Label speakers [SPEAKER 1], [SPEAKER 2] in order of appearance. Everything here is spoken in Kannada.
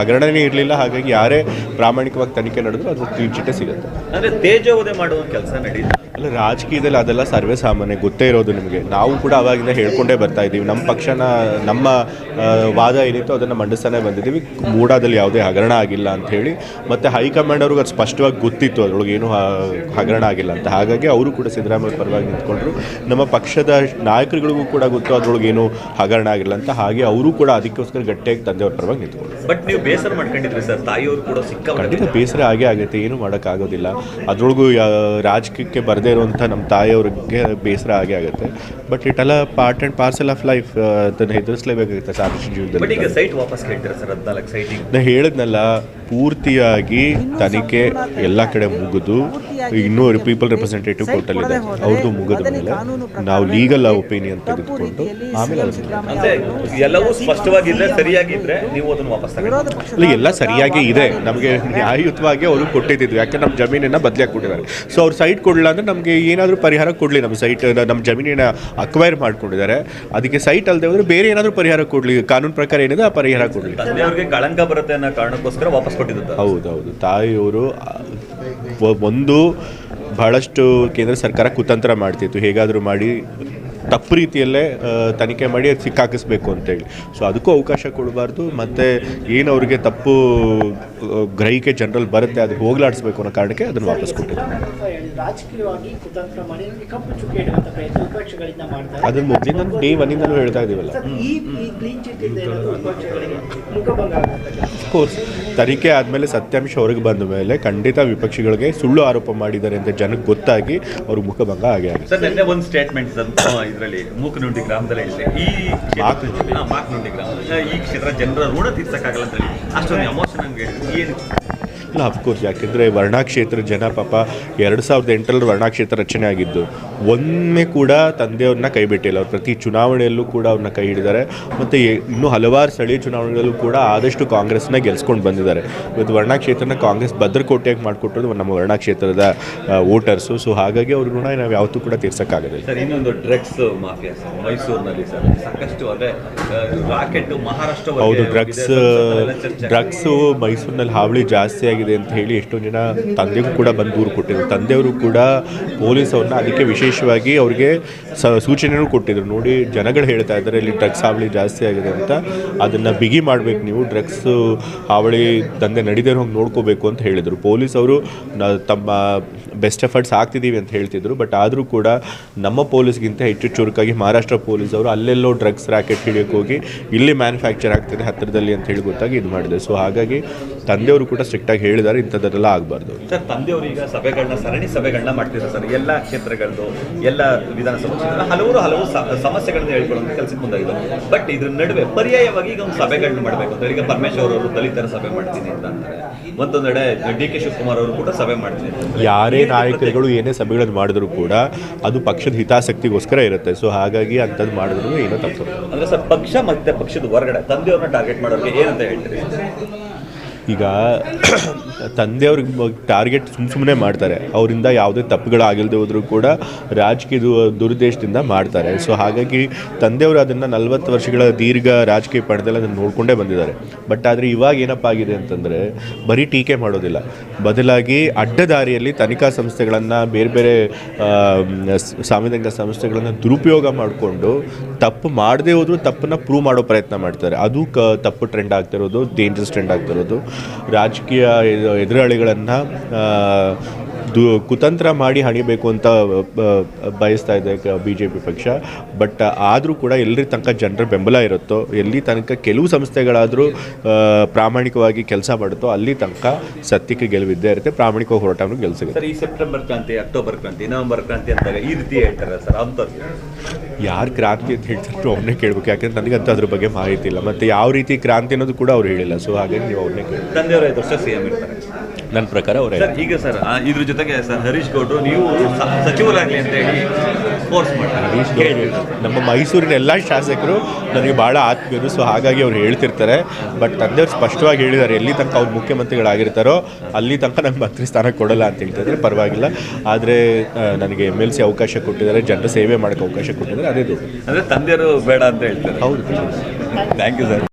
[SPEAKER 1] ಹಗರಣನೇ ಇರಲಿಲ್ಲ ಹಾಗಾಗಿ ಯಾರೇ ಪ್ರಾಮಾಣಿಕವಾಗಿ ತನಿಖೆ ನಡೆದ್ರು ಅದು ಕ್ಲೀನ್ ಚಿಟ್ಟೆ ಸಿಗುತ್ತೆ.
[SPEAKER 2] ಅಂದರೆ ತೇಜೋವಧೆ ಮಾಡುವ ಕೆಲಸ ನಡೀತಾ
[SPEAKER 1] ಅಲ್ಲ ರಾಜಕೀಯದಲ್ಲಿ ಅದೆಲ್ಲ ಸರ್ವೇ ಸಾಮಾನ್ಯ ಗೊತ್ತೇ ಇರೋದು ನಿಮಗೆ. ನಾವು ಕೂಡ ಅವಾಗಿಂದ ಹೇಳ್ಕೊಂಡೇ ಬರ್ತಾ ಇದ್ದೀವಿ. ನಮ್ಮ ಪಕ್ಷನ ನಮ್ಮ ವಾದ ಏನಿತ್ತು ಅದನ್ನು ಮಂಡಿಸ್ತಾನೆ ಬಂದಿದ್ದೀವಿ. ಮೂಡಾದಲ್ಲಿ ಯಾವುದೇ ಹಗರಣ ಆಗಿಲ್ಲ ಅಂತ ಹೇಳಿ. ಮತ್ತು ಹೈಕಮಾಂಡ್ ಅವ್ರಿಗೆ ಅದು ಸ್ಪಷ್ಟವಾಗಿ ಗೊತ್ತಿತ್ತು. ಅದರೊಳಗೆ ಏನು ಹಗರಣ ಆಗಿಲ್ಲ ಅಂತ. ಹಾಗಾಗಿ ಅವರು ಕೂಡ ಸಿದ್ದರಾಮಯ್ಯ ಪರವಾಗಿ ನಿಂತ್ಕೊಂಡ್ರು. ನಮ್ಮ ಪಕ್ಷದ ನಾಯಕರುಗಳಿಗೂ ಕೂಡ ಗೊತ್ತು ಅದರೊಳಗೆ ಏನು ಹಗರಣ ಆಗಿಲ್ಲ ಅಂತ. ಹಾಗೆ ಅವರು ಕೂಡ ಅದಕ್ಕೋಸ್ಕರ ಗಟ್ಟಿಯಾಗಿ ತಂದೆಯವ್ರ ಪರವಾಗಿ ನಿಂತ್ಕೊಂಡ್ರು.
[SPEAKER 2] ಬಟ್ ನೀವು ಬೇಸರ ಮಾಡ್ಕೊಂಡಿದ್ರಿ ಸರ್. ತಾಯಿಯವರು ಕೂಡ ಸಿಕ್ಕ
[SPEAKER 1] ಖಂಡಿತ ಬೇಸರ ಆಗೇ ಆಗುತ್ತೆ ಏನು ಮಾಡೋಕ್ಕಾಗೋದಿಲ್ಲ. ಅದರೊಳಗೂ ಯಾ- ರಾಜಕೀಯಕ್ಕೆ ಬರದೇ ಇರುವಂಥ ನಮ್ಮ ತಾಯಿಯವ್ರಿಗೆ ಬೇಸರ ಆಗೇ ಆಗುತ್ತೆ. ಬಟ್ ಇಟ್ ಎಲ್ಲ part and parcel of life ಅದನ್ನು ಎದುರಿಸಲೇಬೇಕಾಗುತ್ತೆ ಸಾಕಷ್ಟು ಜೀವನದಲ್ಲಿ.
[SPEAKER 2] ಈಗ ಸೈಟ್ ವಾಪಸ್ ಕೇಳ್ತೀರಾ ಸರ್? ಹದಿನಾಲ್ಕು ಸೈಟಿಗೆ.
[SPEAKER 1] ನಾನು ಹೇಳಿದ್ನಲ್ಲ ಪೂರ್ತಿಯಾಗಿ ತನಿಖೆ ಎಲ್ಲ ಕಡೆ ಮುಗಿದು ಇನ್ನೂ ಪೀಪಲ್ ರೆಪ್ರೆಸೆಂಟೇಟಿವ್ ಕೋರ್ಟಲ್ಲಿದೆ ಅವ್ರದ್ದು ಮುಗಿದ ಮೇಲೆ ನಾವು ಲೀಗಲ್ ಒಪಿನಿಯನ್ ತೆಗೆದುಕೊಂಡು ಆಮೇಲೆ
[SPEAKER 2] ಅಂದ್ರೆ ಎಲ್ಲವೂ ಸ್ಪಷ್ಟವಾಗಿದ್ರೆ ಸರಿಯಾಗಿದ್ರೆ ನೀವು ಅದನ್ನು ವಾಪಸ್ ತಗೊಂಡು
[SPEAKER 1] ಅಲ್ಲ ಎಲ್ಲ ಸರಿಯಾಗಿ ಇದೆ. ನಮಗೆ ನ್ಯಾಯಯುತವಾಗಿ ಅವರು ಕೊಟ್ಟಿದ್ದು ಯಾಕೆ ನಮ್ಮ ಜಮೀನನ್ನು ಬದಲಾಗಿ ಕೊಟ್ಟಿದ್ದಾರೆ ಸೊ ಅವ್ರು ಸೈಟ್ ಕೊಡಲಿಲ್ಲ ಅಂದರೆ ನಮಗೆ ಏನಾದರೂ ಪರಿಹಾರ ಕೊಡಲಿ ನಮ್ಮ ಸೈಟ್ ನಮ್ಮ ಜಮೀನಿನ ಅಕ್ವೈರ್ ಮಾಡ್ಕೊಂಡಿದ್ದಾರೆ. ಅದಕ್ಕೆ ಸೈಟ್ ಅಲ್ಲದೆ ಹೋದರೆ ಬೇರೆ ಏನಾದರೂ ಪರಿಹಾರ ಕೊಡಲಿ. ಕಾನೂನು ಪ್ರಕಾರ ಏನಿದೆ ಆ ಪರಿಹಾರ ಕೊಡಲಿ.
[SPEAKER 2] ಅವರಿಗೆ ಕಳಂಕ ಬರುತ್ತೆ ಅನ್ನೋ ಕಾರಣಕ್ಕೋಸ್ಕರ ವಾಪಸ್ ಕೊಟ್ಟಿದ್ದು
[SPEAKER 1] ಹೌದೌದು. ತಾಯಿಯವರು ಒಂದು ಬಹಳಷ್ಟು ಕೇಂದ್ರ ಸರ್ಕಾರ ಕುತಂತ್ರ ಮಾಡ್ತಿತ್ತು. ಹೇಗಾದರೂ ಮಾಡಿ ತಪ್ಪು ರೀತಿಯಲ್ಲೇ ತನಿಖೆ ಮಾಡಿ ಅದು ಸಿಕ್ಕಾಕಿಸ್ಬೇಕು ಅಂತೇಳಿ. ಸೊ ಅದಕ್ಕೂ ಅವಕಾಶ ಕೊಡಬಾರ್ದು ಮತ್ತು ಏನು ಅವರಿಗೆ ತಪ್ಪು ಗ್ರಹಿಕೆ ಜನರಲ್ ಬರುತ್ತೆ ಅದಕ್ಕೆ ಹೋಗ್ಲಾಡಿಸ್ಬೇಕು ಅನ್ನೋ ಕಾರಣಕ್ಕೆ ಅದನ್ನು ವಾಪಸ್
[SPEAKER 3] ಕೊಟ್ಟಿದ್ದೆ
[SPEAKER 1] ಅದನ್ನು ಮೊದಲಿಂದ ಡೇ ಒನ್ನಿಂದಲೂ ಹೇಳ್ತಾ ಇದ್ದೀವಲ್ಲ ಕೋರ್ಸ್ ತನಿಖೆ ಆದಮೇಲೆ ಸತ್ಯಾಂಶ ಹೊರಗೆ ಬಂದ ಮೇಲೆ ಖಂಡಿತ ವಿಪಕ್ಷಗಳಿಗೆ ಸುಳ್ಳು ಆರೋಪ ಮಾಡಿದ್ದಾರೆ ಅಂತ ಜನಕ್ಕೆ ಗೊತ್ತಾಗಿ ಅವ್ರಿಗೆ ಮುಖಭಂಗ ಆಗೇ ಆಗುತ್ತೆ.
[SPEAKER 2] ಇದರಲ್ಲಿ ಮೂಕನುಂಡಿ ಗ್ರಾಮದಲ್ಲಿ ಇದೆ ಈ
[SPEAKER 1] ಮಾಕನುಂಡಿ.
[SPEAKER 2] ಗ್ರಾಮದಲ್ಲಿ ಮಾಕನುಂಡಿ ಗ್ರಾಮ ಈ ಕ್ಷೇತ್ರ ಜನರ ಋಣ ತೀರ್ಸಕ್ಕಾಗಲ್ಲ ಅಂತ ಹೇಳಿ. ಅಷ್ಟೊಂದು ಎಮೋಷನ್ ಹಂಗೆ ಏನು
[SPEAKER 1] ಇಲ್ಲ ಅಫ್ಕೋರ್ಸ್ ಯಾಕೆಂದರೆ ವರ್ಣಾಕ್ಷೇತ್ರ ಜನ ಪಾಪ ಎರಡು ಸಾವಿರದ ಎಂಟರಲ್ಲಿ ವರ್ಣಾಕ್ಷೇತ್ರ ರಚನೆ ಆಗಿದ್ದು ಒಮ್ಮೆ ಕೂಡ ತಂದೆಯವ್ರನ್ನ ಕೈ ಬಿಟ್ಟಿಲ್ಲ. ಅವ್ರು ಪ್ರತಿ ಚುನಾವಣೆಯಲ್ಲೂ ಕೂಡ ಅವ್ರನ್ನ ಕೈ ಹಿಡಿದ್ದಾರೆ ಮತ್ತು ಇನ್ನೂ ಹಲವಾರು ಸ್ಥಳೀಯ ಚುನಾವಣೆಗಳಲ್ಲೂ ಕೂಡ ಆದಷ್ಟು ಕಾಂಗ್ರೆಸ್ನ ಗೆಲ್ಸ್ಕೊಂಡು ಬಂದಿದ್ದಾರೆ. ಇವತ್ತು ವರ್ಣಾಕ್ಷೇತ್ರನ ಕಾಂಗ್ರೆಸ್ ಭದ್ರಕೋಟೆಯಾಗಿ ಮಾಡಿಕೊಟ್ಟಿರೋದು ನಮ್ಮ ವರ್ಣಾಕ್ಷೇತ್ರದ ವೋಟರ್ಸು. ಸೊ ಹಾಗಾಗಿ ಅವ್ರ ಋಣ ನಾವು ಯಾವತ್ತೂ ಕೂಡ ತೀರ್ಸೋಕ್ಕಾಗೋದಿಲ್ಲ.
[SPEAKER 2] ಸರ್ ಇನ್ನೊಂದು ಡ್ರಗ್ಸ್ ಮಾಫಿಯಾ ಸರ್ ಮೈಸೂರಿನಲ್ಲಿ ಸರ್. ಸಾಕಷ್ಟು ಅದೇ ರಾಕೆಟ್ ಮಹಾರಾಷ್ಟ್ರ
[SPEAKER 1] ಹೌದು ಡ್ರಗ್ಸ್ ಡ್ರಗ್ಸು ಮೈಸೂರಿನಲ್ಲಿ ಹಾವಳಿ ಜಾಸ್ತಿ ಆಗಿದೆ ಅಂತ ಹೇಳಿ ಎಷ್ಟೊಂದು ಜನ ತಂದೆಗೂ ಕೂಡ ಬಂದು ದೂರು ಕೊಟ್ಟಿದ್ರು. ತಂದೆಯವರು ಕೂಡ ಪೊಲೀಸ್ ಅವ್ರನ್ನ ಅದಕ್ಕೆ ವಿಶೇಷವಾಗಿ ಅವ್ರಿಗೆ ಸ ಸೂಚನೆಯೂ ಕೊಟ್ಟಿದ್ರು. ನೋಡಿ, ಜನಗಳು ಹೇಳ್ತಾ ಇದ್ದಾರೆ, ಇಲ್ಲಿ ಡ್ರಗ್ಸ್ ಹಾವಳಿ ಜಾಸ್ತಿ ಆಗಿದೆ ಅಂತ. ಅದನ್ನು ಬಿಗಿ ಮಾಡಬೇಕು ನೀವು. ಡ್ರಗ್ಸ್ ಹಾವಳಿ ದಂಧೆ ನಡೀದೇ ಹೋಗಿ ನೋಡ್ಕೋಬೇಕು ಅಂತ ಹೇಳಿದರು. ಪೊಲೀಸ್ ಅವರು ತಮ್ಮ ಬೆಸ್ಟ್ ಎಫರ್ಟ್ಸ್ ಆಗ್ತಿದ್ದೀವಿ ಅಂತ ಹೇಳ್ತಿದ್ರು. ಬಟ್ ಆದರೂ ಕೂಡ ನಮ್ಮ ಪೊಲೀಸ್ಗಿಂತ ಹೆಚ್ಚು ಚುರುಕಾಗಿ ಮಹಾರಾಷ್ಟ್ರ ಪೊಲೀಸ್ ಅವರು ಅಲ್ಲೆಲ್ಲೋ ಡ್ರಗ್ಸ್ ರ್ಯಾಕೆಟ್ ಹಿಡಿಯೋಕೆ ಹೋಗಿ ಇಲ್ಲಿ ಮ್ಯಾನುಫ್ಯಾಕ್ಚರ್ ಆಗ್ತಿದೆ ಹತ್ತಿರದಲ್ಲಿ ಅಂತ ಹೇಳಿ ಗೊತ್ತಾಗಿ ಇದು ಮಾಡಿದೆ. ಸೊ, ಹಾಗಾಗಿ ತಂದೆಯವರು ಕೂಡ ಸ್ಟ್ರಿಕ್ಟಾಗಿ ಹೇಳಿದ್ದಾರೆ, ಇಂಥದ್ದೆಲ್ಲ ಆಗಬಾರ್ದು.
[SPEAKER 2] ಸರ್, ತಂದೆಯವರು ಈಗ ಸಭೆಗಳನ್ನ, ಸರಣಿ ಸಭೆಗಳನ್ನ ಮಾಡ್ತಿದ್ದಾರೆ ಸರ್. ಎಲ್ಲ ಕ್ಷೇತ್ರಗಳದ್ದು ಎಲ್ಲ ವಿಧಾನಸಭಾ ಕ್ಷೇತ್ರ ಹಲವರು ಹಲವು ಸಮಸ್ಯೆಗಳನ್ನು ಸಮಸ್ಯೆಗಳನ್ನ ಹೇಳ್ಕೊಳ್ಳೋ ಕೆಲಸಕ್ಕೆ ಮುಂದಾಗಿದ್ದಾರೆ. ಬಟ್ ಇದ್ರ ನಡುವೆ ಪರ್ಯಾಯವಾಗಿ ಈಗ ಒಂದು ಸಭೆಗಳನ್ನ ಮಾಡಬೇಕು ಅಂತ. ಈಗ ಪರಮೇಶ್ವರ್ ಅವರು ದಲಿತರ ಸಭೆ ಮಾಡ್ತೀನಿ ಅಂತ ಅಂತಾರೆ. ಮತ್ತೊಂದೆಡೆ ಡಿ ಕೆ ಶಿವಕುಮಾರ್ ಅವರು ಕೂಡ ಸಭೆ ಮಾಡ್ತೀನಿ.
[SPEAKER 1] ಯಾರೇ ನಾಯಕರುಗಳು ಏನೇ ಸಭೆಗಳನ್ನು ಮಾಡಿದ್ರು ಕೂಡ ಅದು ಪಕ್ಷದ ಹಿತಾಸಕ್ತಿಗೋಸ್ಕರ ಇರುತ್ತೆ. ಸೊ ಹಾಗಾಗಿ ಅಂಥದ್ದು ಮಾಡಿದ್ರು ಏನೋ ತಪ್ಪು
[SPEAKER 2] ಅಂದ್ರೆ ಸರ್ ಪಕ್ಷ ಮತ್ತೆ ಪಕ್ಷದ ಹೊರಗಡೆ ತಂದೆಯವ್ರನ್ನ ಟಾರ್ಗೆಟ್ ಮಾಡೋರಿಗೆ ಏನಂತ ಹೇಳ್ತೀರಿ?
[SPEAKER 1] ಈಗ ತಂದೆಯವ್ರಿಗೆ ಟಾರ್ಗೆಟ್ ಸುಮ್ಮ ಸುಮ್ಮನೆ ಮಾಡ್ತಾರೆ. ಅವರಿಂದ ಯಾವುದೇ ತಪ್ಪುಗಳಾಗಿಲ್ಲದೆ ಹೋದರೂ ಕೂಡ ರಾಜಕೀಯ ದುರುದ್ದೇಶದಿಂದ ಮಾಡ್ತಾರೆ. ಸೊ ಹಾಗಾಗಿ ತಂದೆಯವರು ಅದನ್ನು ನಲವತ್ತು ವರ್ಷಗಳ ದೀರ್ಘ ರಾಜಕೀಯ ಪಡೆದಲ್ಲಿ ಅದನ್ನು ನೋಡಿಕೊಂಡೇ ಬಂದಿದ್ದಾರೆ. ಬಟ್ ಆದರೆ ಇವಾಗ ಏನಪ್ಪ ಆಗಿದೆ ಅಂತಂದರೆ ಬರೀ ಟೀಕೆ ಮಾಡೋದಿಲ್ಲ. ಬದಲಾಗಿ ಅಡ್ಡದಾರಿಯಲ್ಲಿ ತನಿಖಾ ಸಂಸ್ಥೆಗಳನ್ನು, ಬೇರೆ ಬೇರೆ ಸಾಂವಿಧಾನಿಕ ಸಂಸ್ಥೆಗಳನ್ನು ದುರುಪಯೋಗ ಮಾಡಿಕೊಂಡು ತಪ್ಪು ಮಾಡದೇ ಹೋದರೂ ತಪ್ಪನ್ನು ಪ್ರೂವ್ ಮಾಡೋ ಪ್ರಯತ್ನ ಮಾಡ್ತಾರೆ. ಅದು ಕ, ತಪ್ಪು ಟ್ರೆಂಡ್ ಆಗ್ತಿರೋದು ಡೇಂಜರಸ್ ಟ್ರೆಂಡ್ ಆಗ್ತಿರೋದು ರಾಜಕೀಯ ಎದು- ಎದುರಾಳಿಗಳನ್ನು ಕುತಂತ್ರ ಮಾಡಿ ಹಣಿಬೇಕು ಅಂತ ಬಯಸ್ತಾ ಇದೆ ಬಿ ಜೆ ಪಿ ಪಕ್ಷ. ಬಟ್ ಆದರೂ ಕೂಡ ಎಲ್ಲಿ ತನಕ ಜನರ ಬೆಂಬಲ ಇರುತ್ತೋ ಎಲ್ಲಿ ತನಕ ಕೆಲವು ಸಂಸ್ಥೆಗಳಾದರೂ ಪ್ರಾಮಾಣಿಕವಾಗಿ ಕೆಲಸ ಮಾಡುತ್ತೋ ಅಲ್ಲಿ ತನಕ ಸತ್ಯಕ್ಕೆ ಗೆಲುವಿದ್ದೇ ಇರುತ್ತೆ ಪ್ರಾಮಾಣಿಕ ಹೋರಾಟವನ್ನು ಗೆಲ್ಸಿದೆ
[SPEAKER 2] ಸರ್ ಈ ಸೆಪ್ಟೆಂಬರ್ ಕ್ರಾಂತಿ ಅಕ್ಟೋಬರ್ ಕ್ರಾಂತಿ ನವೆಂಬರ್ ಕ್ರಾಂತಿ ಅಂತ ಈ ರೀತಿ ಹೇಳ್ತಾರೆ ಸರ್ ಅಂತ
[SPEAKER 1] ಯಾರು ಕ್ರಾಂತಿ ಅಂತ ಹೇಳ್ತಾರೆ ಅವ್ರನ್ನೇ ಕೇಳಬೇಕು ಯಾಕಂದ್ರೆ ನನಗಂತ ಅದ್ರ ಬಗ್ಗೆ ಮಾಹಿತಿ ಇಲ್ಲ. ಮತ್ತು ಯಾವ ರೀತಿ ಕ್ರಾಂತಿ ಅನ್ನೋದು ಕೂಡ ಅವ್ರು ಹೇಳಿಲ್ಲ ಸೊ ಹಾಗಾಗಿ ನೀವು ಅವ್ರನ್ನೇ ಕೇಳಿ
[SPEAKER 2] ತಂದೆಯವರು ಐದು ವರ್ಷ ಸಿ ಎಂ ಇರ್ತಾರೆ.
[SPEAKER 1] ನನ್ನ ಪ್ರಕಾರ ಅವರೇ.
[SPEAKER 2] ಸರ್ ಈಗ ಸರ್ ಇದ್ರ ಜೊತೆಗೆ ಸರ್ ಹರೀಶ್ ಗೌಡ್ರು ನೀವು ಸಚಿವರಾಗಲಿ ಅಂತ ಹೇಳಿ ಫೋರ್ಸ್ ಮಾಡ್ತಾರೆ.
[SPEAKER 1] ನಮ್ಮ ಮೈಸೂರಿನ ಎಲ್ಲ ಶಾಸಕರು ನನಗೆ ಭಾಳ ಆತ್ಮೀಯರು ಸೊ ಹಾಗಾಗಿ ಅವ್ರು ಹೇಳ್ತಿರ್ತಾರೆ. ಬಟ್ ತಂದೆಯವ್ರು ಸ್ಪಷ್ಟವಾಗಿ ಹೇಳಿದ್ದಾರೆ ಎಲ್ಲಿ ತನಕ ಅವ್ರು ಮುಖ್ಯಮಂತ್ರಿಗಳಾಗಿರ್ತಾರೋ ಅಲ್ಲಿ ತನಕ ನಂಗೆ ಮಂತ್ರಿ ಸ್ಥಾನ ಕೊಡಲ್ಲ ಅಂತ ಹೇಳ್ತಿದ್ರೆ ಪರವಾಗಿಲ್ಲ. ಆದರೆ ನನಗೆ ಎಂ ಎಲ್ ಸಿ ಅವಕಾಶ ಕೊಟ್ಟಿದ್ದಾರೆ ಜನರ ಸೇವೆ ಮಾಡೋಕ್ಕೆ ಅವಕಾಶ ಕೊಟ್ಟಿದ್ದಾರೆ ಅದೇ
[SPEAKER 2] ಅಂದರೆ ತಂದೆಯವರು ಬೇಡ ಅಂತ ಹೇಳ್ತಾರೆ.
[SPEAKER 1] ಹೌದು.
[SPEAKER 2] Thank you sir